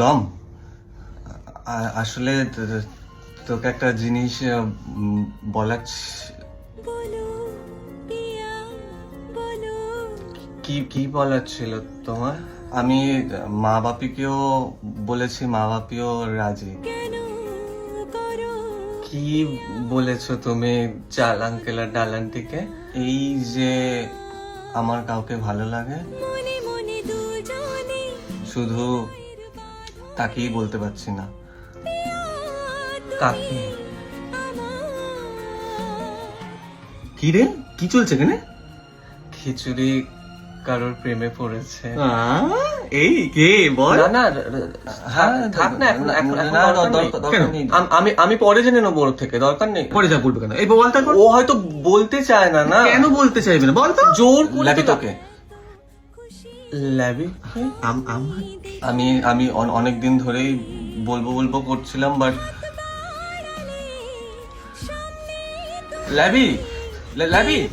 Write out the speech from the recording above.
দম। আসলে তোকে একটা জিনিস বলার কি কি বলার ছিল তোমার? আমি মা বাপিকেও বলেছি মা বাপিও রাজি। কি বলেছ তুমি চাল আঙ্কেল আর ডাল আন্টিকে? এই যে আমার কাউকে ভালো লাগে? শুধু তাকেই বলতে পারছি না। কাকে? কি রে কি চলছে এখানে? খিচুড়ি কারোর প্রেমে পড়েছে। এই কে? বল। না না হ্যাঁ, থাক না এখন এখন দরকার নেই। আম- আমি পরে জেনে নেব ওর থেকে দরকার নেই। পরে যা বলবে কেন? এই ও হয়তো বলতে চায় না না। কেন বলতে চাইবে না? বল তো। জোর করে তোকে। ল্যাবি? আম- আমি। আমি অনেক দিন ধরেই বলব বলব করছিলাম বাট ল্যাবি ল্যাবি।